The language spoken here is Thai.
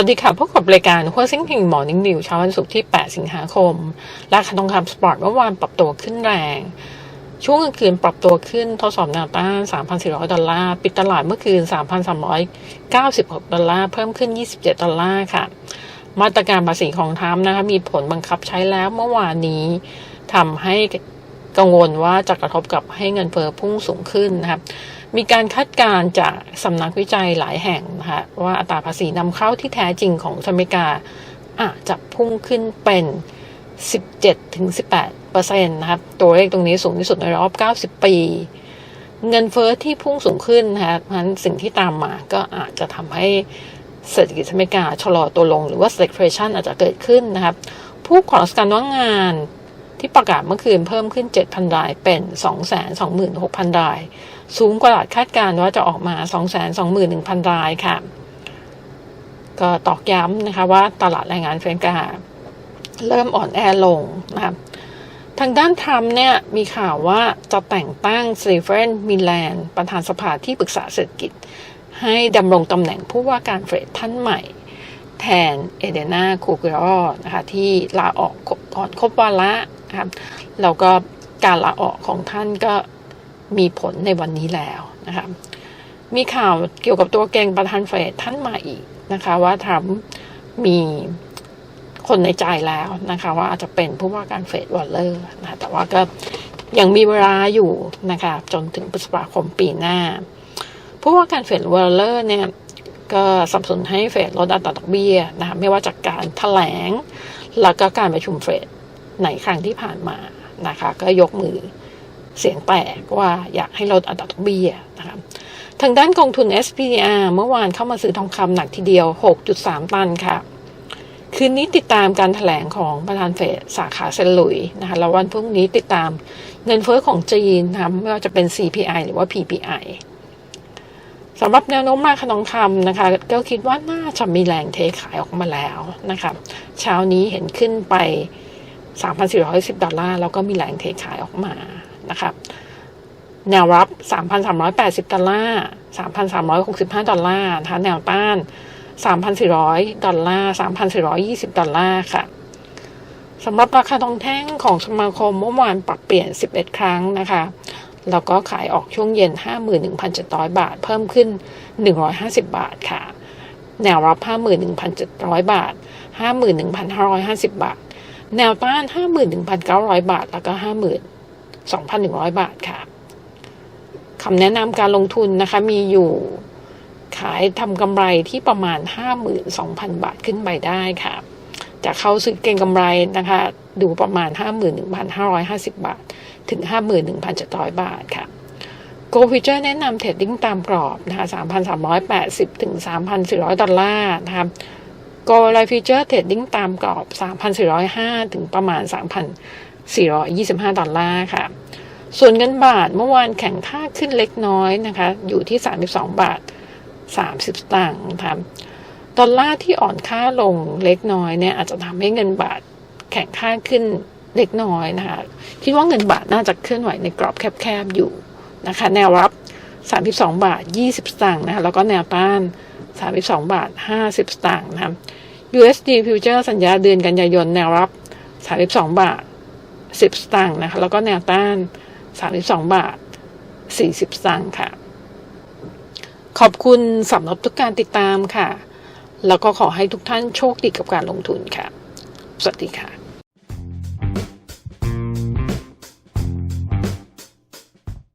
วัสดีค่ะพบกับรายการหัวซิงพิงหมอนิ่งนิวเช้าวันศุกร์ที่ 8 สิงหาคม ราคาทองคำสปอร์ตเมื่อวานปรับตัวขึ้นแรง ช่วงกลางคืนปรับตัวขึ้นทดสอบแนวต้าน 3,400 ดอลลาร์ ปิดตลาดเมื่อคืน 3,396 ดอลลาร์ เพิ่มขึ้น 27 ดอลลาร์ค่ะ มาตรการภาษีของทรัมนะคะมีผลบังคับใช้แล้วเมื่อวานนี้ทำให้กังวลว่าจะกระทบกับให้เงินเฟ้อพุ่งสูงขึ้นนะครับ มีการคาดการณ์จากสำนักวิจัยหลายแห่งนะคะว่าอัตราภาษีนำเข้าที่แท้จริงของสหรัฐอเมริกาอาจจะพุ่งขึ้นเป็น 17-18เปอร์เซ็นต์นะครับ ตัวเลขตรงนี้สูงที่สุดในรอบ 90 ปี เงินเฟอ้อที่พุ่งสูงขึ้นนะคะเพราะฉะนั้นสิ่งที่ตามมาก็อาจจะทำให้เศรษฐกิจสหรัฐอเมริกาชะลอตัวลงหรือว่า stagflation อาจจะเกิดขึ้นนะครับ ผู้ขอรับการว่างงานที่ประกาศเมื่อคืนเพิ่มขึ้น 7,000 รายเป็น 226,000 ราย สูงกว่าตลาดคาดการณ์ว่าจะออกมา 221,000 รายค่ะ ก็ตอกย้ำนะคะว่าตลาดแรงงานเฟรนกาเริ่มอ่อนแอลงนะคะทางด้านทรัมป์เนี่ยมีข่าวว่าจะแต่งตั้งสตีเฟนมิแลนประธานสภาที่ปรึกษาเศรษฐกิจ ให้ดำรงตำแหน่งผู้ว่าการเฟดท่านใหม่ แทนเอเดนาคูเกรอนะคะที่ลาออกก่อนครบวาระนะครับแล้วก็การลาออกของท่านก็ มีผลในวันนี้แล้วนะคะมีข่าวเกี่ยวกับตัวเก่งประธานเฟดท่านมาอีกนะคะ ว่าทรัมป์มีคนในใจแล้วนะคะ ว่าอาจจะเป็นผู้ว่าการเฟดวอลเลอร์นะแต่ว่าก็ยังมีเวลาอยู่นะคะจนถึงพฤษภาคมปีหน้า ผู้ว่าการเฟดวอลเลอร์เนี่ยก็สับสนให้เฟดลดอัตราดอกเบี้ยนะคะไม่ว่าจากการถแถลง แล้วก็การประชุมเฟดในครั้งที่ผ่านมานะคะ ก็ยกมือ เสียงแตกว่าอยากให้ลดอัตราดอกเบี้ยนะคะทางด้านกองทุน SPR เมื่อวานเข้ามาซื้อทองคำหนักทีเดียว 6.3 ตันค่ะ คืนนี้ติดตามการถแถลงของประธานเฟดสาขาเซนหลุยนะคะแล้ววันพรุ่งนี้ติดตามเงินเฟ้อของจีนนะคะไม่ว่าจะเป็น CPI หรือว่า PPI สำหรับแนวโน้มราคาทองคำนะคะ ก็คิดว่าน่าจะมีแรงเทขายออกมาแล้วนะคะเช้านี้เห็นขึ้นไป 3,410 ดอลลาร์แล้วก็มีแรงเทขายออกมา นะคะแนวรับ 3,380 ดอลลาร์ 3,365 ดอลลาร์นะคะแนวต้าน 3,400 ดอลลาร์ 3,420 ดอลลาร์ค่ะสำหรับราคาทองแท่งของสมาคมเมื่อวานปรับเปลี่ยน 11 ครั้งนะคะแล้วก็ขายออกช่วงเย็น 51,700 บาท เพิ่มขึ้น 150 บาทค่ะ แนวรับ 51,700 บาท 51,550 บาท แนวต้าน 51,900 บาท แล้วก็ 50,000 2,100 บาทค่ะคำแนะนำการลงทุนนะคะ มีอยู่ขายทำกำไรที่ประมาณ 52,000 บาทขึ้นไปได้ค่ะ จะเข้าซื้อเก็งกำไรนะคะ ดูประมาณ 51,550 บาท ถึง 51,700 บาทค่ะ Go Future แนะนำเทรดดิ้งตามกรอบนะคะ 3,380 ถึง 3,400 ดอลลาร์นะคะ Go Life Future เทรดดิ้งตามกรอบ 3,405 ถึงประมาณ 3,425 ดอลลาร์ค่ะ ส่วนเงินบาทเมื่อวานแข่งค่าขึ้นเล็กน้อยนะคะ อยู่ที่ 32 บาท 30 สตางค์นะคะดอลลาร์ที่อ่อนค่าลงเล็กน้อยเนี่ยอาจจะทำให้เงินบาทแข่งค่าขึ้นเล็กน้อยนะคะคิดว่าเงินบาทน่าจะเคลื่อนไหวในกรอบแคบๆอยู่นะคะ แนวรับ 32 บาท 20 สตางค์นะคะแล้วก็แนวต้าน 32 บาท 50 สตางค์นะคะ USD Future สัญญาเดือนกันยายนแนวรับ 32 บาท 10 สตางค์นะคะแล้วก็แนวต้าน 32 บาท 40สตางค์ค่ะ ขอบคุณสำหรับทุกการติดตามค่ะ แล้วก็ขอให้ทุกท่านโชคดีกับการลงทุนค่ะ สวัสดีค่ะ